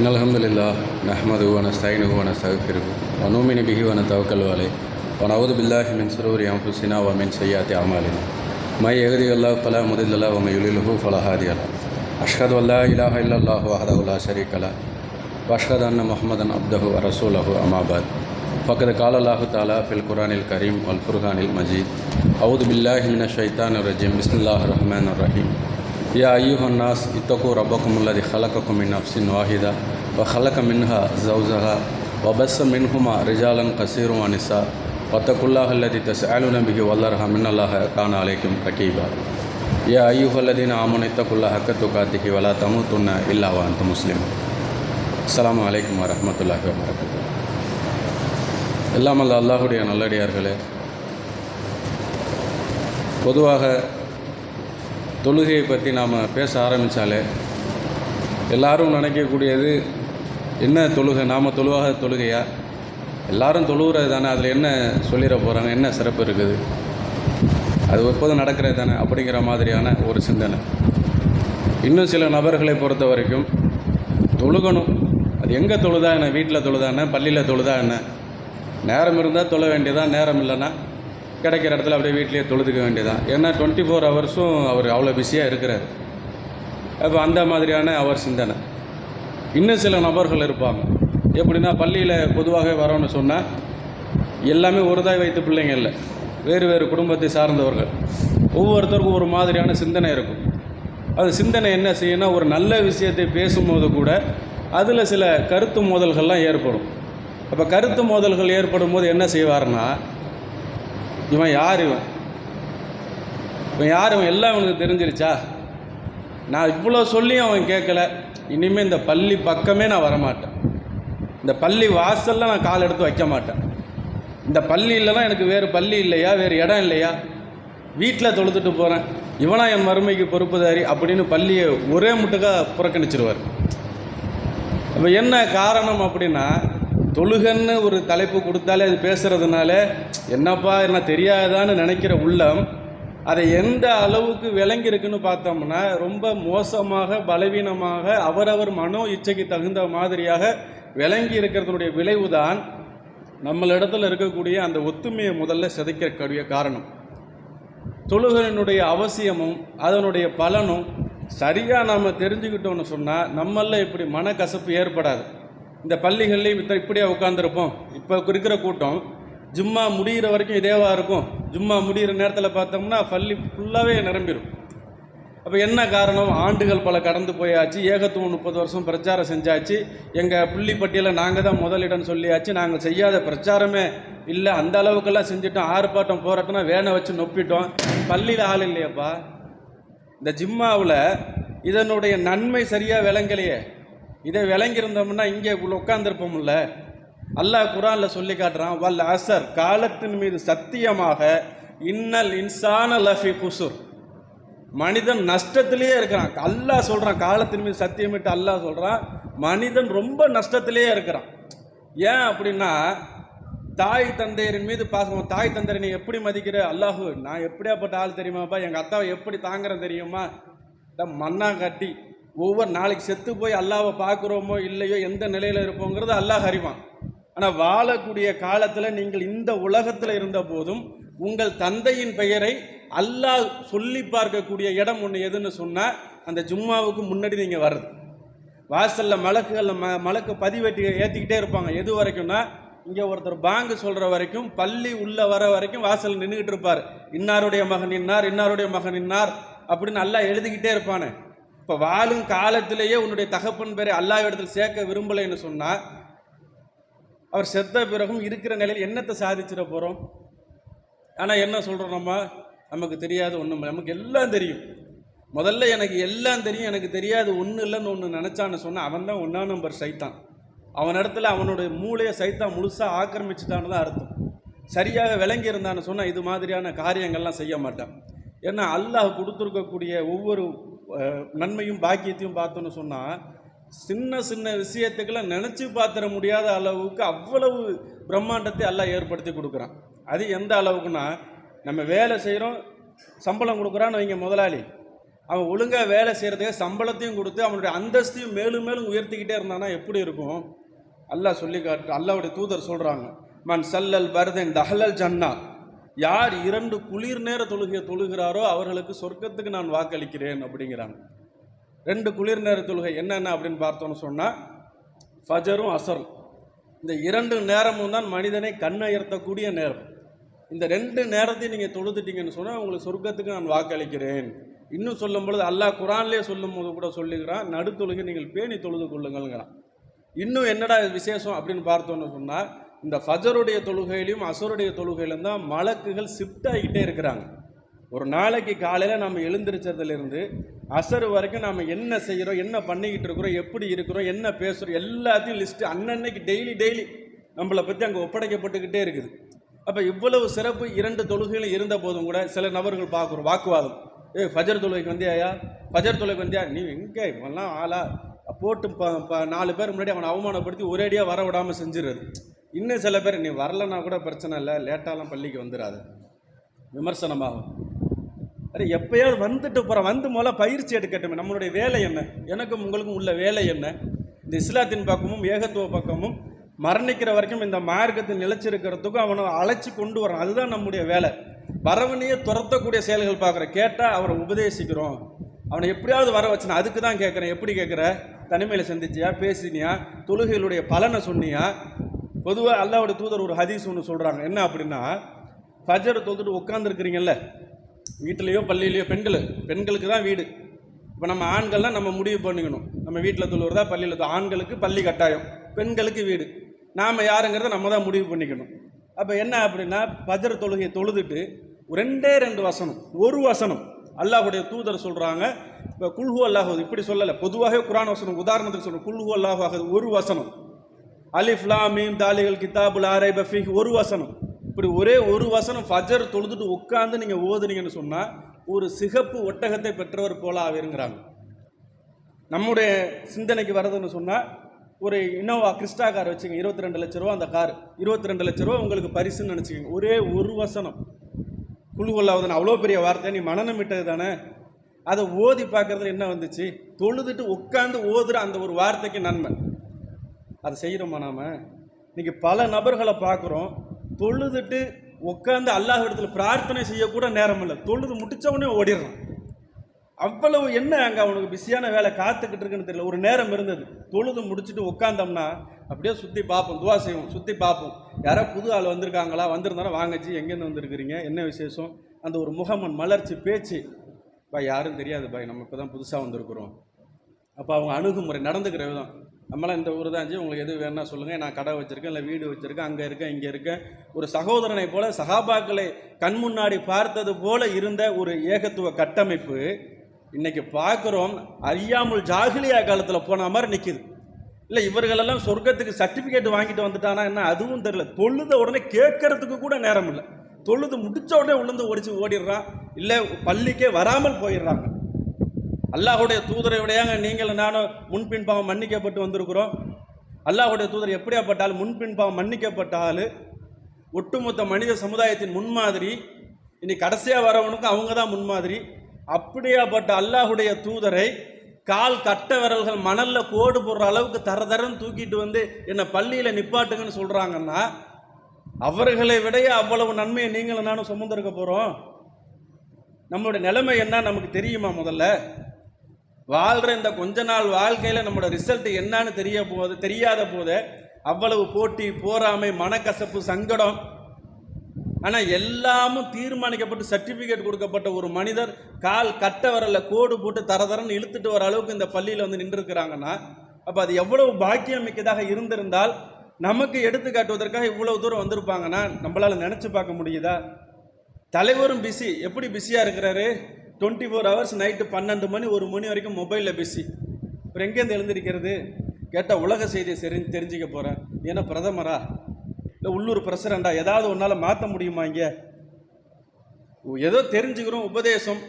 إن الحمد لله نحمده ونستعينه ونستغفره ونؤمن به ونتوكل عليه ونعوذ بالله من شرور أنفسنا ومن سيئات أعمالنا ما يهدي الله فلا مضل له ومن يضلله فلا هادي له أشهد أن لا إله إلا الله وحده لا شريك له وأشهد أن محمدا عبده ورسوله أما بعد فقد قال الله تعالى في القرآن الكريم والفرقان المجيد أعوذ بالله من الشيطان الرجيم بسم الله الرحمن الرحيم يا أيها الناس اتقوا ربكم الذي خلقكم من نفس واحدة وخلق منها زوجها وبث منهما رجالا كثيرا ونساء واتقوا الله الذي تسألون به والأرحام إن الله كان عليكم رقيبا يا أيها الذين آمنوا اتقوا الله حق تقاته ولا تموتن إلا وأنتم مسلمون السلام عليكم ورحمة الله وبركاته எல்லாம் அல்ல அல்லாஹுடைய நல்லடியார்களே பொதுவாக தொழுகையை பற்றி நாம் பேச ஆரம்பித்தாலே எல்லாரும் நினைக்கக்கூடியது என்ன தொழுகை? நாம் தொழுவாக தொழுகையா? எல்லாரும் தொழுகிறது தானே அதில் என்ன சொல்லிட போகிறாங்க என்ன சிறப்பு இருக்குது? அது எப்போதும் நடக்கிறது தானே அப்படிங்கிற மாதிரியான ஒரு சிந்தனை. இன்னும் சில நபர்களை பொறுத்த வரைக்கும் தொழுகணும். அது எங்கே தொழுதா என்ன? வீட்டில் தொழுதா என்ன? பள்ளியில் தொழுதா என்ன? நேரம் இருந்தால் தொழ வேண்டியதான் நேரம் இல்லைன்னா கிடைக்கிற இடத்துல அப்படியே வீட்லேயே தொழுதுக்க வேண்டியதான் ஏன்னா டுவெண்ட்டி ஃபோர் ஹவர்ஸும் அவர் அவ்வளோ பிஸியாக இருக்கிறார். அப்போ அந்த மாதிரியான அவர் சிந்தனை. இன்னும் சில நபர்கள் இருப்பாங்க. எப்படின்னா பள்ளியில் பொதுவாக வரோன்னு சொன்னால் எல்லாமே ஒருதாய் வைத்த பிள்ளைங்க இல்லை. வேறு வேறு குடும்பத்தை சார்ந்தவர்கள். ஒவ்வொருத்தருக்கும் ஒரு மாதிரியான சிந்தனை இருக்கும். அது சிந்தனை என்ன செய்யணும்னா ஒரு நல்ல விஷயத்தை பேசும்போது கூட அதில் சில கருத்து மோதல்கள்லாம் ஏற்படும். அப்போ கருத்து மோதல்கள் ஏற்படும் போது என்ன செய்வார்னா இவன் யார் இவன்? இவன் யார்? இவன் எல்லாம் இவனுக்கு தெரிஞ்சிருச்சா? நான் இவ்வளோ சொல்லியும் அவன் கேட்கல. இனிமேல் இந்த பள்ளி பக்கமே நான் வரமாட்டேன். இந்த பள்ளி வாசலில் நான் கால் எடுத்து வைக்க மாட்டேன். இந்த பள்ளி இல்லைனா எனக்கு வேறு பள்ளி இல்லையா? வேறு இடம் இல்லையா? வீட்டில் தொழுதுட்டு போகிறேன் இவனா என் மறுமைக்கு பொறுப்புதாரி அப்படின்னு பள்ளியை ஒரே முட்டுக்காக புறக்கணிச்சிருவார். இப்போ என்ன காரணம் அப்படின்னா தொழுகன்னு ஒரு தலைப்பு கொடுத்தாலே அது பேசுகிறதுனால என்னப்பா என்ன தெரியாதான்னு நினைக்கிற உள்ளம் அதை எந்த அளவுக்கு விளங்கியிருக்குன்னு பார்த்தோம்னா ரொம்ப மோசமாக பலவீனமாக அவரவர் மனோ இச்சைக்கு தகுந்த மாதிரியாக விளங்கி இருக்கிறதுனுடைய விளைவுதான் நம்மளிடத்தில் இருக்கக்கூடிய அந்த ஒத்துமையை முதல்ல சிதைக்கக்கூடிய காரணம். தொழுகனுடைய அவசியமும் அதனுடைய பலனும் சரியாக நாம் தெரிஞ்சுக்கிட்டோம்னு சொன்னால் நம்மளில் இப்படி மனக்கசப்பு ஏற்படாது. இந்த பள்ளிகள்லேயும் இப்போ இப்படியே உட்காந்துருப்போம் இப்போ இருக்கிற கூட்டம் ஜும்மா முடிகிற வரைக்கும் இதேவாக இருக்கும். ஜும்மா முடிகிற நேரத்தில் பார்த்தோம்னா பள்ளி ஃபுல்லாகவே நிரம்பிடும் அப்போ என்ன காரணம்? ஆண்டுகள் பல கடந்து போயாச்சு. ஏகத்துவம் முப்பது வருஷம் பிரச்சாரம் செஞ்சாச்சு. எங்கள் புள்ளிப்பட்டியில் நாங்கள் தான் முதலிடம் சொல்லியாச்சு. நாங்கள் செய்யாத பிரச்சாரமே இல்லை. அந்த அளவுக்கெல்லாம் செஞ்சுட்டோம். ஆர்ப்பாட்டம் போராட்டம்னா வேனை வச்சு நொப்பிட்டோம். பள்ளியில் ஆள் இல்லையாப்பா. இந்த ஜிம்மாவில் இதனுடைய நன்மை சரியாக விளங்கலையே. இதை விளங்கியிருந்தோம்னா இங்கே உட்காந்துருப்போம்ல அல்லாஹ் குரானில் சொல்லி காட்டுறான் வல் அசர் காலத்தின் மீது சத்தியமாக இன்னல் இன்சான லஃபி குசுர். மனிதன் நஷ்டத்திலேயே இருக்கிறான். அல்லாஹ் சொல்கிறான் காலத்தின் மீது சத்தியமிட்டு அல்லாஹ் சொல்கிறான் மனிதன் ரொம்ப நஷ்டத்திலேயே இருக்கிறான். ஏன் அப்படின்னா தாய் தந்தையரின் மீது பாசம் தாய் தந்தையரை நீ எப்படி மதிக்கிற? அல்லாஹு நான் எப்படியாப்பட்ட ஆள் தெரியுமாப்பா? எங்கள் அத்தாவை எப்படி தாங்குறேன் தெரியுமா? இந்த மண்ணா கட்டி ஒவ்வொரு நாளைக்கு செத்து போய் அல்லாவை பார்க்குறோமோ இல்லையோ எந்த நிலையில் இருப்போங்கிறது அல்லாஹ் அறிவான். ஆனால் வாழக்கூடிய காலத்தில் நீங்கள் இந்த உலகத்தில் இருந்த போதும் உங்கள் தந்தையின் பெயரை அல்லாஹ் சொல்லி பார்க்கக்கூடிய இடம் ஒன்று எதுன்னு சொன்னால் அந்த ஜும்மாவுக்கு முன்னாடி நீங்கள் வர்றது. வாசலில் மலக்குகளில் ம மலக்கு பதிவெட்டி ஏற்றிக்கிட்டே இருப்பாங்க. எது வரைக்கும்னா இங்கே ஒருத்தர் பாங்கு சொல்கிற வரைக்கும் பள்ளி உள்ளே வர வரைக்கும் வாசலில் நின்றுக்கிட்டு இருப்பார். இன்னாருடைய மகன் இன்னார் இன்னாருடைய மகன் இன்னார் அப்படின்னு நல்லா எழுதிக்கிட்டே இருப்பானே. இப்போ வாழும் காலத்திலேயே உன்னுடைய தகப்பன் பேரை அல்லாஹ் இடத்தில் சேர்க்க விரும்பலைன்னு சொன்னால் அவர் செத்த பிறகும் இருக்கிற நிலையில் என்னத்தை சாதிச்சிட போகிறோம் ஆனால் என்ன சொல்கிறோம் நம்ம? நமக்கு தெரியாது ஒன்றும் நமக்கு எல்லாம் தெரியும். முதல்ல எனக்கு எல்லாம் தெரியும் எனக்கு தெரியாது ஒன்றும் இல்லைன்னு ஒன்று நினச்சான்னு சொன்னால் அவன் தான் ஒன்றாம் நம்பர் சைத்தான். அவன் இடத்துல அவனுடைய மூளையை சைத்தான் முழுசாக ஆக்கிரமிச்சிட்டான்னு தான் அர்த்தம். சரியாக விளங்கி இருந்தான்னு சொன்னால் இது மாதிரியான காரியங்கள்லாம் செய்ய மாட்டான். ஏன்னா அல்லாஹ் கொடுத்துருக்கக்கூடிய ஒவ்வொரு நன்மையும் பாக்கியத்தையும் பார்த்தோன்னு சொன்னால் சின்ன சின்ன விஷயத்துக்கெல்லாம் நினச்சி பார்த்துட முடியாத அளவுக்கு அவ்வளவு பிரம்மாண்டத்தை எல்லாம் ஏற்படுத்தி கொடுக்குறான். அது எந்த அளவுக்குன்னா நம்ம வேலை செய்கிறோம் சம்பளம் கொடுக்குறான்னு வைங்க முதலாளி. அவன் ஒழுங்காக வேலை செய்கிறதுக்கு சம்பளத்தையும் கொடுத்து அவனுடைய அந்தஸ்தையும் மேலும் மேலும் உயர்த்திக்கிட்டே இருந்தானா எப்படி இருக்கும்? அல்லாஹ் சொல்லி காட்டு அல்லாவுடைய தூதர் சொல்கிறாங்க மன் சல்லல் பரதன் தஹலல் ஜன்னா. யார் இரண்டு குளிர் நேர தொழுகையை தொழுகிறாரோ அவர்களுக்கு சொர்க்கத்துக்கு நான் வாக்களிக்கிறேன் அப்படிங்கிறாங்க. ரெண்டு குளிர் நேர தொழுகை என்னென்ன அப்படின்னு பார்த்தோன்னு சொன்னால் ஃபஜரும் அசரும். இந்த இரண்டு நேரமும் தான் மனிதனை கண்ணயர்த்தக்கூடிய நேரம். இந்த ரெண்டு நேரத்தையும் நீங்கள் தொழுதுட்டீங்கன்னு சொன்னால் உங்களுக்கு சொர்க்கத்துக்கு நான் வாக்களிக்கிறேன். இன்னும் சொல்லும் பொழுது அல்லாஹ் குரான்லேயே சொல்லும் போது கூட சொல்லுகிறான் நடுத்தொழுகை நீங்கள் பேணி தொழுது கொள்ளுங்கள்ங்கிறான். இன்னும் என்னடா விசேஷம் அப்படின்னு பார்த்தோன்னு சொன்னால் இந்த ஃபஜருடைய தொழுகையிலையும் அசருடைய தொழுகையிலும் தான் மலக்குகள் ஷிஃப்ட் ஆகிக்கிட்டே இருக்கிறாங்க. ஒரு நாளைக்கு காலையில் நம்ம எழுந்திரிச்சதுலேருந்து அசர் வரைக்கும் நாம் என்ன செய்கிறோம் என்ன பண்ணிக்கிட்டு இருக்கிறோம் எப்படி இருக்கிறோம் என்ன பேசுகிறோம் எல்லாத்தையும் லிஸ்ட்டு அன்னன்னைக்கு டெய்லி டெய்லி நம்மளை பற்றி அங்கே ஒப்படைக்கப்பட்டுக்கிட்டே இருக்குது. அப்போ இவ்வளவு சிறப்பு இரண்டு தொழுகைகளும் இருந்த போதும் கூட சில நபர்கள் பார்க்குறோம் வாக்குவாதம். ஏ ஃபஜர் தொழுகைக்கு வந்தியாயா? ஃபஜர் தொழுகைக்கு வந்தியா? நீ எங்கே இவெல்லாம் ஆளா? போட்டு ப ப- நாலு பேர் முன்னாடி அவனை அவமானப்படுத்தி ஒரேடியாக வர விடாமல் செஞ்சிடுறது. இன்னும் சில பேர் நீ வரலன்னா கூட பிரச்சனை இல்லை லேட்டாலாம் பள்ளிக்கு வந்துடாது. விமர்சனமாகும். அரே எப்பயாவது வந்துட்டு போகிற வந்து முதல்ல பயிற்சி எடுக்கட்டுமே. நம்மளுடைய வேலை என்ன? எனக்கும் உங்களுக்கும் உள்ள வேலை என்ன? இந்த இஸ்லாத்தின் பக்கமும் ஏகத்துவ பக்கமும் மரணிக்கிற வரைக்கும் இந்த மார்க்கத்தில் நிலைச்சிருக்கிறதுக்கும் அவனை அழைச்சி கொண்டு வரான் அதுதான் நம்முடைய வேலை. வரவனையே துரத்தக்கூடிய செயல்கள் பார்க்குறேன் கேட்டால் அவரை உபதேசிக்கிறோம். அவனை எப்படியாவது வர வச்சுனா அதுக்கு தான் கேட்குறேன். எப்படி கேட்குற? தனிமையில் சந்திச்சியா? பேசினியா? தொழுகையிலுடைய பலனை சொன்னியா? பொதுவாக அல்லாவோட தூதர் ஒரு ஹதீஸ் ஒன்று சொல்கிறாங்க என்ன அப்படின்னா ஃபஜர் தொழுதுட்டு உட்காந்துருக்குறீங்கல்ல வீட்டிலேயோ பள்ளியிலையோ பெண்கள் பெண்களுக்கு தான் வீடு. இப்போ நம்ம ஆண்கள்லாம் நம்ம முடிவு பண்ணிக்கணும். நம்ம வீட்டில் தொழுவுறதா பள்ளியில் ஆண்களுக்கு பள்ளி கட்டாயம் பெண்களுக்கு வீடு. நாம் யாருங்கிறத நம்ம தான் முடிவு பண்ணிக்கணும். அப்போ என்ன அப்படின்னா பஜர் தொழுகையை தொழுதுட்டு ரெண்டே ரெண்டு வசனம் ஒரு வசனம் அல்லாஹுடைய தூதர் சொல்கிறாங்க இப்போ குல்ஹு அல்லாஹு இப்படி சொல்லலை. பொதுவாகவே குரான் வசனம் உதாரணத்துக்கு சொல்கிறோம் குல்ஹு அல்லாஹு ஒரு வசனம். அலிஃப்லா மீம் தாலிகள் கிதாபுல் ஆரை பஃபி ஒரு வசனம். இப்படி ஒரே ஒரு வசனம் ஃபஜர் தொழுதுட்டு உட்காந்து நீங்கள் ஓதுனீங்கன்னு சொன்னால் ஒரு சிகப்பு ஒட்டகத்தை பெற்றவர் போல ஆவிருங்கிறாங்க. நம்முடைய சிந்தனைக்கு வர்றதுன்னு சொன்னால் ஒரு இனோவா கிறிஸ்டா கார் வச்சுங்க இருபத்தி ரெண்டு லட்ச ரூபா அந்த கார். இருபத்தி ரெண்டு லட்ச ரூபா உங்களுக்கு பரிசுன்னு நினச்சிக்கோங்க. ஒரே ஒரு வசனம். குழுவல்லாவதுன்னு அவ்வளோ பெரிய வார்த்தை நீ மனநம் விட்டது தானே? அதை ஓதி பார்க்கறதுல என்ன வந்துச்சு? தொழுதுட்டு உட்காந்து ஓதுற அந்த ஒரு வார்த்தைக்கு நன்மை. அதை செய்கிறோமா நாம்? இன்றைக்கி பல நபர்களை பார்க்குறோம் தொழுதுட்டு உட்காந்து அல்லாஹ் இடத்துல பிரார்த்தனை செய்யக்கூட நேரம் இல்லை. தொழுது முடித்தவொடனே ஓடிடுறான். அவ்வளவு என்ன அங்கே அவனுக்கு பிஸியான வேலை காத்துக்கிட்டு இருக்குன்னு தெரியல. ஒரு நேரம் இருந்தது. தொழுது முடிச்சுட்டு உட்காந்தோம்னா அப்படியே சுற்றி பார்ப்போம் துவா செய்வோம் சுற்றி பார்ப்போம். யாரோ புது ஆள் வந்திருக்காங்களா? வந்திருந்தாலும் வாங்கச்சி எங்கேருந்து வந்திருக்கிறீங்க? என்ன விசேஷம்? அந்த ஒரு முகமன் மலர்ச்சி பேச்சு. பாய் யாரும் தெரியாது பாய் நம்ம இப்போ தான் புதுசாக வந்திருக்கிறோம். அப்போ அவங்க அணுகுமுறை நடந்துக்கிற விதம். நம்மளாம் இந்த ஊர் தான் ஜி. உங்களுக்கு எது வேணா சொல்லுங்கள் நான் கடை வச்சுருக்கேன் இல்லை வீடு வச்சுருக்கேன் அங்கே இருக்கேன் இங்கே இருக்கேன். ஒரு சகோதரனை போல சகாபாக்களை கண் முன்னாடி பார்த்தது போல இருந்த ஒரு ஏகத்துவ கட்டமைப்பு இன்றைக்கி பார்க்குறோம். அறியாமல் ஜாகிலியா காலத்தில் போன மாதிரி நிற்கிது இல்லை இவர்களெல்லாம் சொர்க்கத்துக்கு சர்டிஃபிகேட் வாங்கிட்டு வந்துட்டானா என்ன? அதுவும் தெரில தொழுத உடனே கேட்கறதுக்கு கூட நேரம் இல்லை. தொழுது முடித்த உடனே உளுந்து ஒடிச்சு ஓடிடுறான் இல்லை பள்ளிக்கே வராமல் போயிடுறாங்க. அல்லாஹுடைய தூதரை விடையாங்க நீங்கள் நானும் முன்பின் பாவம் மன்னிக்கப்பட்டு வந்திருக்கிறோம். அல்லாஹுடைய தூதர் எப்படியாப்பட்டாலும் முன்பின் பாவம் மன்னிக்கப்பட்டால் ஒட்டுமொத்த மனித சமுதாயத்தின் முன்மாதிரி இனி கடைசியாக வரவனுக்கும் அவங்க தான் முன்மாதிரி. அப்படியாப்பட்ட அல்லாஹுடைய தூதரை கால் கட்ட விரல்கள் மணலில் கோடு போடுற அளவுக்கு தர தரன்னு தூக்கிட்டு வந்து என்னை பள்ளியில் நிப்பாட்டுங்கன்னு சொல்கிறாங்கன்னா அவர்களை விடையே அவ்வளவு நன்மையை நீங்களும் நானும் சுமந்திருக்க போகிறோம் நம்மளுடைய நிலைமை என்ன நமக்கு தெரியுமா முதல்ல? வாழ்கிற இந்த கொஞ்ச நாள் வாழ்க்கையில் நம்மளோட ரிசல்ட் என்னன்னு தெரிய போது தெரியாத போது அவ்வளவு போட்டி போராமை மனக்கசப்பு சங்கடம். ஆனால் எல்லாமும் தீர்மானிக்கப்பட்டு சர்டிஃபிகேட் கொடுக்கப்பட்ட ஒரு மனிதர் கால் கட்ட வரல கோடு போட்டு தரதரன்னு இழுத்துட்டு வர அளவுக்கு இந்த பள்ளியில் வந்து நின்றுருக்கிறாங்கன்னா அப்போ அது எவ்வளவு பாக்கியம் மிக்கதாக இருந்திருந்தால் நமக்கு எடுத்து காட்டுவதற்காக இவ்வளவு தூரம் வந்திருப்பாங்கன்னா நம்மளால் நினச்சி பார்க்க முடியுதா? தலைவரும் பிஸி எப்படி பிஸியாக இருக்கிறாரு? டுவெண்ட்டி ஃபோர் ஹவர்ஸ் நைட்டு பன்னெண்டு மணி ஒரு மணி வரைக்கும் மொபைலில் பிஸி அப்புறம் எங்கேருந்து எழுந்திருக்கிறது? கேட்டால் உலக செய்தியை செரி தெரிஞ்சுக்க போகிறேன் ஏன்னா பிரதமரா? இல்லை உள்ளூர் பிரசிடண்டா ஏதாவது ஒன்றால் மாற்ற முடியுமா இங்கே? ஏதோ தெரிஞ்சுக்கிறோம் உபதேசம்.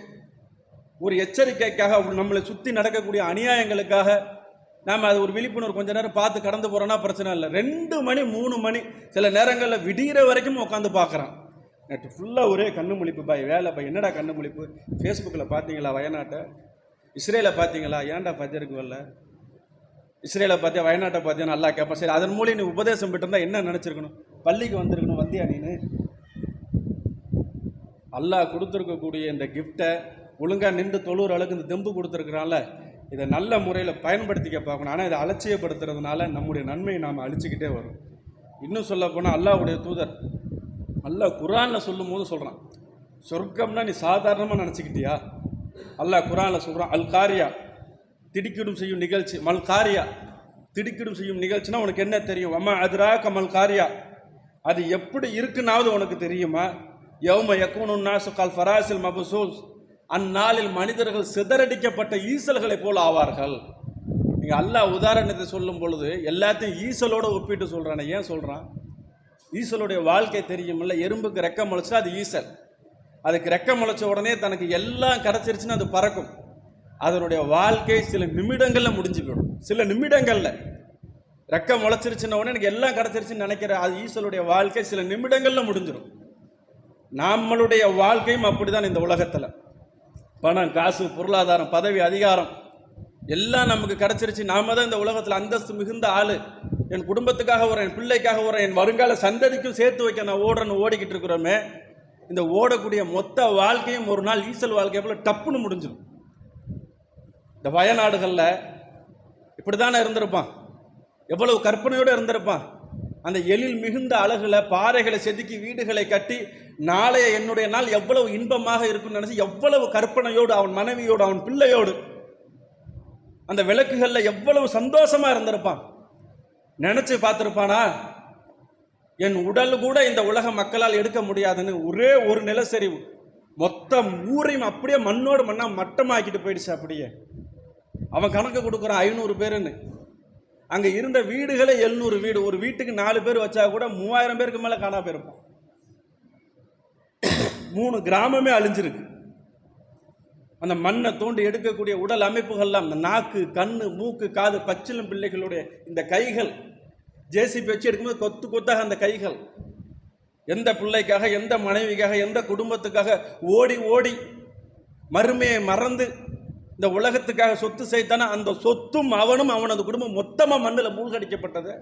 ஒரு எச்சரிக்கைக்காக நம்மளை சுற்றி நடக்கக்கூடிய அநியாயங்களுக்காக நாம் அது ஒரு விழிப்புணர்வு கொஞ்ச நேரம் பார்த்து கடந்து போகிறோன்னா பிரச்சனை இல்லை. ரெண்டு மணி மூணு மணி சில நேரங்களில் விடிகிற வரைக்கும் உட்காந்து பார்க்குறான். நேற்று ஃபுல்லாக ஒரே கண்ணு முழிப்பு பாய். வேலை பாய். என்னடா கண்ணு முழிப்பு? ஃபேஸ்புக்கில் பார்த்தீங்களா வயநாட்டை? இஸ்ரேலை பார்த்தீங்களா? ஏன்டா பஜருக்கு வரல? இஸ்ரேலை பார்த்தியா வயநாட்டை பார்த்தியா நல்லா கேட்பேன் சரி அதன் மூலியம் நீ உபதேசம் பெற்றிருந்தா என்ன நினச்சிருக்கணும்? பள்ளிக்கு வந்திருக்கணும் வந்தியா நீனு? அல்லாஹ் கொடுத்துருக்கக்கூடிய இந்த கிஃப்டை ஒழுங்காக நின்று தொழுற அளவுக்கு இந்த தெம்பு கொடுத்துருக்குறான்ல இதை நல்ல முறையில் பயன்படுத்திக்க பார்க்கணும். ஆனால் இதை அலட்சியப்படுத்துறதுனால நம்முடைய நன்மையை நாம் அழிச்சிக்கிட்டே வரும். இன்னும் சொல்லப்போனால் அல்லாவுடைய அல்லாஹ்வுடைய தூதர் அல்ல குரானில் சொல்லும் போது சொல்கிறான் சொர்க்கம்னா நீ சாதாரணமாக நினச்சிக்கிட்டியா? அல்ல குரானில் சொல்கிறான் அல் காரியா திடுக்கிடும் செய்யும் நிகழ்ச்சி மல் காரியா திடுக்கிடும் செய்யும் நிகழ்ச்சினா உனக்கு என்ன தெரியும்? அம்மா அதுரா கமல் காரியா? அது எப்படி இருக்குன்னாவது உனக்கு தெரியுமா? யௌம யக்கூனு நாசு கால் ஃபராசில் மபசூஸ். அந்நாளில் மனிதர்கள் சிதறடிக்கப்பட்ட ஈசல்களைப் போல் ஆவார்கள். நீங்கள் அல்லாஹ் உதாரணத்தை சொல்லும் பொழுது எல்லாத்தையும் ஈசலோடு ஒப்பிட்டு சொல்கிறானே ஏன் சொல்கிறான் ஈசலுடைய வாழ்க்கை தெரியுமில்ல? எறும்புக்கு ரெக்கம் முளைச்சா அது ஈசல். அதுக்கு ரெக்கம் முளைச்ச உடனே தனக்கு எல்லாம் கிடச்சிருச்சுன்னு அது பறக்கும். அதனுடைய வாழ்க்கை சில நிமிடங்களில் முடிஞ்சு போயிடும். சில நிமிடங்களில். ரெக்கம் முளைச்சிருச்சுன்ன உடனே எனக்கு எல்லாம் கிடச்சிருச்சுன்னு நினைக்கிற அது ஈசலுடைய வாழ்க்கை சில நிமிடங்களில் முடிஞ்சிடும் நம்மளுடைய வாழ்க்கையும் அப்படிதான் இந்த உலகத்தில். பணம் காசு பொருளாதாரம் பதவி அதிகாரம் எல்லாம் நமக்கு கிடச்சிருச்சு. நாம தான் இந்த உலகத்தில் அந்தஸ்து மிகுந்த ஆள். என் குடும்பத்துக்காக வரேன் என் பிள்ளைக்காக வரேன் என் வருங்கால சந்ததிக்கும் சேர்த்து வைக்க நான் ஓடுறேன்னு ஓடிக்கிட்டு இருக்கிறோமே. இந்த ஓடக்கூடிய மொத்த வாழ்க்கையும் ஒரு நாள் ஈசல் வாழ்க்கையை போல் டப்புன்னு முடிஞ்சிடும். இந்த வயநாடுகளில் இப்படி தானே இருந்திருப்பான். எவ்வளவு கற்பனையோடு இருந்திருப்பான். அந்த எழில் மிகுந்த அழகில் பாறைகளை செதுக்கி வீடுகளை கட்டி நாளைய என்னுடைய நாள் எவ்வளவு இன்பமாக இருக்கும்னு நினச்சி எவ்வளவு கற்பனையோடு அவன் மனைவியோடு அவன் பிள்ளையோடு அந்த விளக்குகளில் எவ்வளவு சந்தோஷமாக இருந்திருப்பான். நினச்சி பார்த்துருப்பானா? என் உடல் கூட இந்த உலக மக்களால் எடுக்க முடியாதுன்னு ஒரே ஒரு நிலச்சரிவு. மொத்த ஊரையும் அப்படியே மண்ணோடு மண்ணாக மட்டமாக்கிட்டு போயிடுச்சு அப்படியே. அவன் கணக்கு கொடுக்குறான் ஐநூறு பேருன்னு. அங்கே இருந்த வீடுகளே எழுநூறு வீடு. ஒரு வீட்டுக்கு நாலு பேர் வச்சா கூட மூவாயிரம் பேருக்கு மேலே காணா போயிருப்பான். மூணு கிராமமே அழிஞ்சிருக்கு. அந்த மண்ணை தோண்டி எடுக்கக்கூடிய உடல் அமைப்புகள்லாம் அந்த நாக்கு கண்ணு மூக்கு காது பச்சிலும் பிள்ளைகளுடைய இந்த கைகள் ஜேசிபி வச்சு எடுக்கும்போது கொத்து கொத்தாக அந்த கைகள். எந்த பிள்ளைக்காக எந்த மனைவிக்காக எந்த குடும்பத்துக்காக ஓடி ஓடி மறுமையை மறந்து இந்த உலகத்துக்காக சொத்து செய்தானா அந்த சொத்தும் அவனும் அவனது குடும்பம் மொத்தமாக மண்ணில் மூழ்கடிக்கப்பட்டது.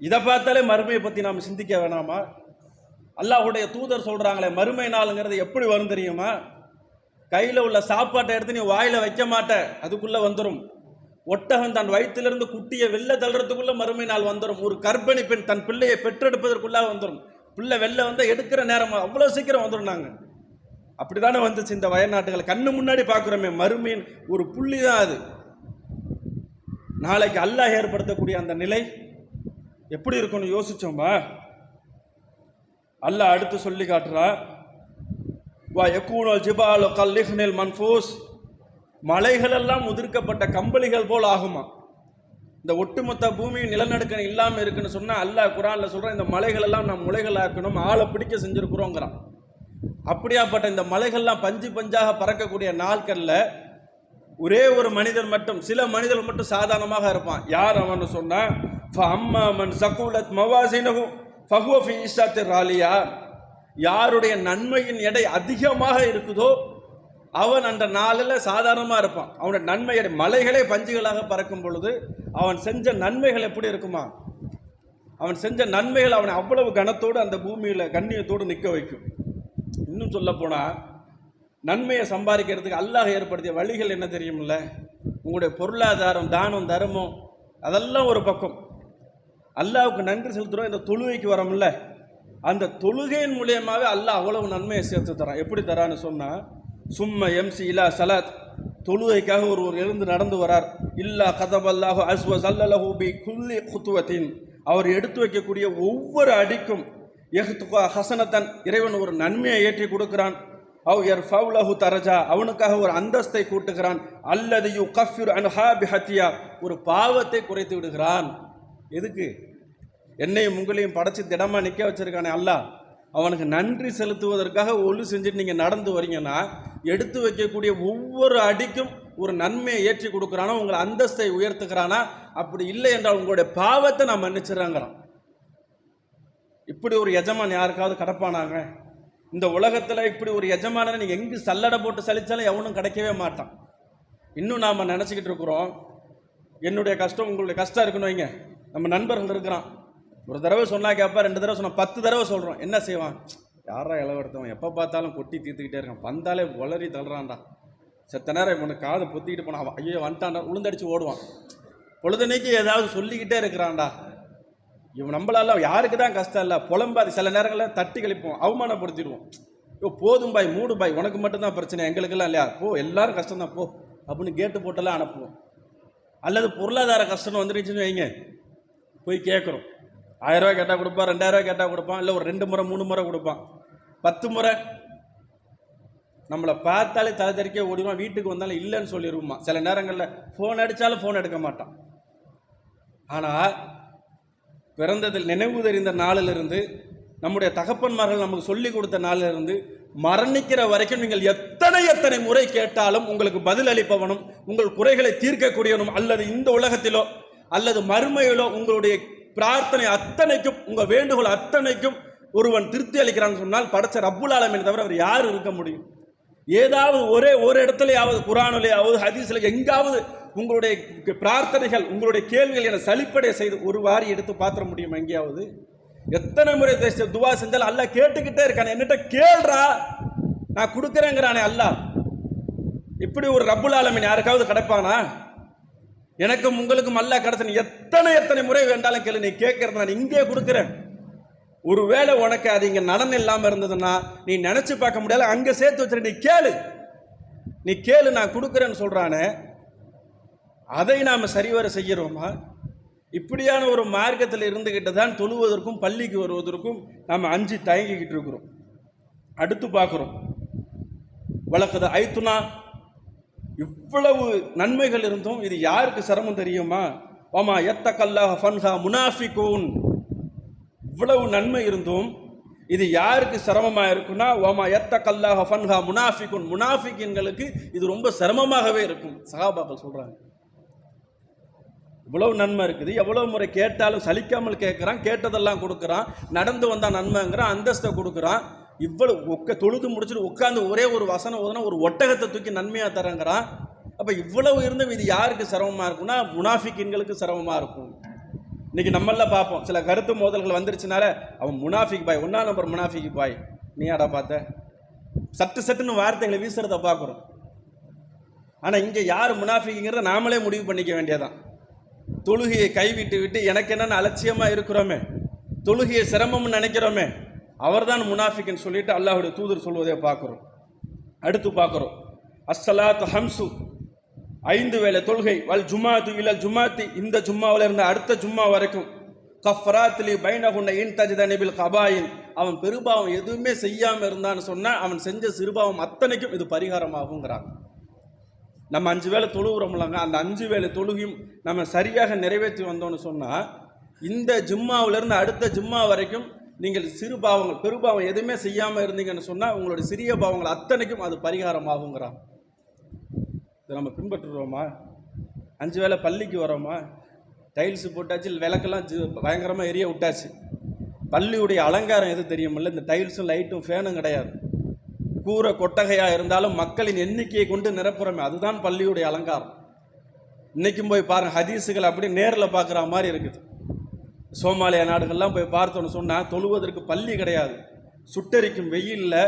இதை பார்த்தாலே மறுமையை பற்றி நாம் சிந்திக்க வேணாமா? அல்லாஹ்வுடைய தூதர் சொல்கிறாங்களே மறுமை நாளுங்கிறது எப்படி வரும் தெரியுமா? கையில் உள்ள சாப்பாட்டை எடுத்து நீ வாயில் வைக்க மாட்ட. அதுக்குள்ளே வந்துடும் ஒட்டகம் தன் வயிற்றிலிருந்து குட்டியை வெளில தள்ளுறதுக்குள்ள மறுமை நாள் வந்துடும் ஒரு கர்ப்பிணி பெண் தன் பிள்ளையை பெற்றெடுப்பதற்குள்ளாக வந்துடும் பிள்ளை வெளில வந்து எடுக்கிற நேரம் அவ்வளோ சீக்கிரம் வந்துடும் நாங்கள் அப்படி தானே வந்துச்சு இந்த வயநாட்டுகளை. கண்ணு முன்னாடி பார்க்குறோமே மறுமையின் ஒரு புள்ளி தான் அது. நாளைக்கு அல்லாஹ் ஏற்படுத்தக்கூடிய அந்த நிலை எப்படி இருக்கும்னு யோசிச்சோமா அல்லாஹ் அடுத்து சொல்லி காட்டுறான் வா யக்கூனல் ஜிபாலு கல்லிஹ்னில் மன்ஃபூஸ் மலைகளெல்லாம் உதிர்க்கப்பட்ட கம்பளிகள் போல் ஆகுமா? இந்த ஒட்டுமொத்த பூமியும் நிலநடுக்கம் இல்லாமல் இருக்குன்னு சொன்னால் அல்லாஹ் குரானில் சொல்கிறேன் இந்த மலைகளெல்லாம் நாம் முளைகளாக்கணும் ஆளை பிடிக்க செஞ்சுருக்குறோங்கிறான். அப்படியாப்பட்ட இந்த மலைகள்லாம் பஞ்சு பஞ்சாக பறக்கக்கூடிய நாட்களில் ஒரே ஒரு மனிதர் மட்டும் சில மனிதர்கள் மட்டும் சாதாரணமாக இருப்பான். யார் அவன் சொன்னா அம்மா மன் சகுலத் மவாசினகும் ஃபஹுவ ஃபி ஈஷாத்து ராலியா. யாருடைய நன்மையின் எடை அதிகமாக இருக்குதோ அவன் அந்த நாளில் சாதாரணமாக இருப்பான். அவனோட நன்மை எடை மலைகளே பஞ்சுகளாக பறக்கும் பொழுது அவன் செஞ்ச நன்மைகள் எப்படி இருக்குமா? அவன் செஞ்ச நன்மைகள் அவனை அவ்வளவு கனத்தோடு அந்த பூமியில் கண்ணியத்தோடு நிற்க வைக்கும். இன்னும் சொல்ல போனால் நன்மையை சம்பாதிக்கிறதுக்கு அல்லாஹ் ஏற்படுத்திய வழிகள் என்ன தெரியுமில்ல? உங்களுடைய பொருளாதாரம் தானம் தர்மம் அதெல்லாம் ஒரு பக்கம். அல்லாவுக்கு நன்றி செலுத்துகிறோம் இந்த தொழுவைக்கு வரோம்ல. அந்த தொழுகையின் மூலியமாகவே அல்லாஹ் அவ்வளவு நன்மையை சேர்த்து தரான். எப்படி தரான்னு சொன்னால் சும்ம எம்சி இலா சலாத். தொழுகைக்காக ஒருவர் எழுந்து நடந்து வரார். இல்லா கதபல்லாஹு அஸ்வஸ் அல்லலஹு குல்லி குத்துவத்தின். அவர் எடுத்து வைக்கக்கூடிய ஒவ்வொரு அடிக்கும் எஹ்துகா ஹசனத்தன். இறைவன் ஒரு நன்மையை ஏற்றி கொடுக்கிறான். அவ் எர் ஃபவுலஹு தரஜா. அவனுக்காக ஒரு அந்தஸ்தை கூட்டுகிறான். அல்லது யு கஃபிர் அன்ஹா பிஹத்தியா. ஒரு பாவத்தை குறைத்து விடுகிறான். எதுக்கு? என்னையும் உங்களையும் படைச்சி திடமாக நிற்க வச்சுருக்கானே அல்லா. அவனுக்கு நன்றி செலுத்துவதற்காக ஒழு செஞ்சுட்டு நீங்கள் நடந்து வரீங்கன்னா எடுத்து வைக்கக்கூடிய ஒவ்வொரு அடிக்கும் ஒரு நன்மையை ஏற்றி கொடுக்குறானா உங்களை அந்தஸ்தை உயர்த்துக்கிறானா அப்படி இல்லை என்றால் உங்களுடைய பாவத்தை நான் மன்னிச்சிடறாங்கிறான். இப்படி ஒரு எஜமான் யாருக்காவது கடப்பானாங்க? இந்த உலகத்தில் இப்படி ஒரு எஜமானனை நீங்கள் எங்கே சல்லடை போட்டு சலித்தாலும் எவனும் கிடைக்கவே மாட்டான். இன்னும் நாம் நினச்சிக்கிட்டு இருக்கிறோம். என்னுடைய கஷ்டம் உங்களுடைய கஷ்டம் இருக்குன்னு வைங்க. நம்ம நண்பர்கள் இருக்கிறான். ஒரு தடவை சொன்னால் கேட்பா ரெண்டு தடவை சொன்னால் பத்து தடவை சொல்கிறோம் என்ன செய்வான்? யாரா இளவெடுத்தவன் எப்போ பார்த்தாலும் கொட்டி தீர்த்துக்கிட்டே இருக்கான். வந்தாலே உளறி தள்ளுறான்டா. செத்த நேரம் இவனை காதை பொத்திக்கிட்டு போனான் அவன் ஐயோ வந்துட்டான்டா. உளுந்தடிச்சு ஓடுவான். பொழுதுனைக்கு ஏதாவது சொல்லிக்கிட்டே இருக்கிறான்டா. இவன் நம்மளால யாருக்கு தான் கஷ்டம் இல்லை. புலம்பாது சில நேரங்களில் தட்டி கழிப்போம். அவமானப்படுத்திடுவோம். ஐயோ போதும் பாய் மூடு பாய். உனக்கு மட்டும்தான் பிரச்சனை எங்களுக்கெல்லாம் இல்லையா? போ எல்லாரும் கஷ்டம் தான் போ. அப்படின்னு கேட்டு போட்டெல்லாம் அனுப்புவோம். அல்லது பொருளாதார கஷ்டம் வந்துருச்சுன்னு வைங்க. போய் கேட்குறோம் ஆயிரம் ரூபாய் கேட்டால் கொடுப்பான் ரெண்டாயிரம் ரூபாய் கேட்டால் கொடுப்பான் இல்லை ஒரு ரெண்டு முறை மூணு முறை கொடுப்பான். பத்து முறை. நம்மளை பார்த்தாலே தலை தெறிக்க ஓடிடுவான் வீட்டுக்கு வந்தாலும் இல்லைன்னு சொல்லிடுவோமா சில நேரங்களில் ஃபோன் அடித்தாலும் ஃபோன் எடுக்க மாட்டான். ஆனால் பிறந்ததில் நினைவு தெரிந்த நாளிலிருந்து நம்முடைய தகப்பன்மார்கள் நமக்கு சொல்லி கொடுத்த நாளிலிருந்து மரணிக்கிற வரைக்கும் நீங்கள் எத்தனை எத்தனை முறை கேட்டாலும் உங்களுக்கு பதில் அளிப்பவனும் உங்கள் குறைகளை தீர்க்கக்கூடியவனும் அல்லது இந்த உலகத்திலோ அல்லது மறுமையிலோ உங்களுடைய பிரார்த்தனை அத்தனைக்கும் உங்கள் வேண்டுகோள் அத்தனைக்கும் ஒருவன் திருப்தி அளிக்கிறான்னு சொன்னால் படைச்ச ரப்புல் ஆலமீனை தவிர அவர் யார் இருக்க முடியும். ஏதாவது ஒரே ஒரு இடத்துலையாவது குரானிலேயாவது ஹதீஸில் எங்காவது உங்களுடைய பிரார்த்தனைகள் உங்களுடைய கேள்விகள் என சலிப்படைய செய்து ஒரு வாரி எடுத்து பாத்திர முடியும் எங்கேயாவது? எத்தனை முறை தேச துவா செஞ்சாலும் அல்லாஹ் கேட்டுக்கிட்டே இருக்கான் என்னட்ட கேள்றா நான் கொடுக்குறேங்கிறானே அல்லாஹ் இப்படி ஒரு ரப்புல் ஆலமின் யாருக்காவது கிடைப்பானா? எனக்கும் உங்களுக்கும் அல்ல கிடைச்சன எத்தனை எத்தனை முறை வேண்டாலும் கேளு நீ கேட்கறது நான் இங்கே கொடுக்குறேன். ஒருவேளை உனக்கு அது இங்கே நலன் இல்லாமல் இருந்ததுன்னா நீ நினச்சி பார்க்க முடியல அங்கே சேர்த்து வச்சுரு நீ கேளு. நீ கேளு நான் கொடுக்குறேன்னு சொல்கிறானே அதை நாம் சரிவர செய்கிறோமா? இப்படியான ஒரு மார்க்கத்தில் இருந்துக்கிட்டு தான் தொழுவதற்கும் பள்ளிக்கு வருவதற்கும் நாம் அஞ்சு தயங்கிக்கிட்டு இருக்கிறோம். அடுத்து பார்க்குறோம். வழக்கது ஐத்துனா இவ்வளவு நன்மைகள் இருந்தும் இது யாருக்கு சிரமம் தெரியுமா? ஆமா எத்தக்கல்லாஹ் ஃபன்ஹா முனாஃபிகூன். இவ்வளவு நன்மை இருந்தும் இது யாருக்கு சிரமமாக இருக்குன்னா ஓமா எத்த கல்லாக ஃபன்ஹா முனாஃபிகுன். முனாஃபிகின்களுக்கு இது ரொம்ப சிரமமாகவே இருக்கும். சகாபாக்கள் சொல்கிறாங்க இவ்வளவு நன்மை இருக்குது. எவ்வளோ முறை கேட்டாலும் சலிக்காமல் கேட்குறான் கேட்டதெல்லாம் கொடுக்குறான் நடந்து வந்தால் நன்மைங்கிறான் அந்தஸ்தை கொடுக்குறான். இவ்வளவு உக்க தொழுது முடிச்சுட்டு உட்காந்து ஒரே ஒரு வசனம் ஓதுனா ஒரு ஒட்டகத்தை தூக்கி நன்மையாக தரங்கிறான். அப்போ இவ்வளவு இருந்தும் இது யாருக்கு சிரமமாக இருக்கும்னா முனாஃபிக்கின்களுக்கு சிரமமாக இருக்கும். இன்றைக்கி நம்மள பார்ப்போம். சில கருத்து மோதல்கள் வந்துருச்சுனால அவன் முனாஃபிக் பாய் ஒன்றா நம்பர் முனாஃபிக் பாய். நீ ஆடா பார்த்த? சட்டு சட்டுன்னு வார்த்தைகளை வீசுறத பார்க்குறோம். ஆனால் இங்கே யார் முனாஃபிக்குங்கிறத நாமளே முடிவு பண்ணிக்க வேண்டியதான் தொழுகையை கைவிட்டு விட்டு எனக்கு என்னென்ன அலட்சியமாக இருக்கிறோமே தொழுகையை சிரமம்னு நினைக்கிறோமே அவர்தான் முனாஃபிக்னு சொல்லிட்டு அல்லாஹுடைய தூதர் சொல்வதை பார்க்குறோம். அடுத்து பார்க்குறோம். அஸ்ஸலாத் ஹம்சு. ஐந்து வேளை தொழுகை. வல் ஜுமாத்து இலல் ஜுமாத்தி இந்த ஜும்மாவில் இருந்து அடுத்த ஜும்மா வரைக்கும். கஃபராத்லி பைனகுன்ன இன் தஜித நிபில் கபாயின். அவன் பெருபாவம் எதுவுமே செய்யாமல் இருந்தான்னு சொன்னால் அவன் செஞ்ச சிறுபாவம் அத்தனைக்கும் இது பரிகாரமாகுங்கிறான். நம்ம அஞ்சு வேளை தொழுகிறோம்லாங்க அந்த அஞ்சு வேளை தொழுகையும் நம்ம சரியாக நிறைவேற்றி வந்தோம்னு சொன்னால் இந்த ஜிம்மாவிலேருந்து அடுத்த ஜிம்மா வரைக்கும் நீங்கள் சிறு பாவங்கள் பெருபாவம் எதுவுமே செய்யாமல் இருந்தீங்கன்னு சொன்னால் உங்களுடைய சிறிய பாவங்கள் அத்தனைக்கும் அது பரிகாரமாகுங்கிறான் இதை நம்ம பின்பற்றுறோமா? அஞ்சு வேளை பள்ளிக்கு வரோமா? டைல்ஸ் போட்டாச்சு விளக்கெல்லாம் பயங்கரமாக எரிய விட்டாச்சு. பள்ளியுடைய அலங்காரம் எது தெரியுமில்ல? இந்த டைல்ஸும் லைட்டும் ஃபேனும் கிடையாது. கூரை கொட்டகையாக இருந்தாலும் மக்களின் எண்ணிக்கையை கொண்டு நிரப்புறமே. அதுதான் பள்ளியுடைய அலங்காரம். இன்றைக்கும் போய் பாருங்கள் ஹதீஸுகள் அப்படி நேரில் பார்க்குற மாதிரி இருக்குது. சோமாலியா நாடுகள்லாம் போய் பார்த்தோன்னு சொன்னால் தொழுவதற்கு பள்ளி கிடையாது. சுட்டரிக்கும் வெயிலில்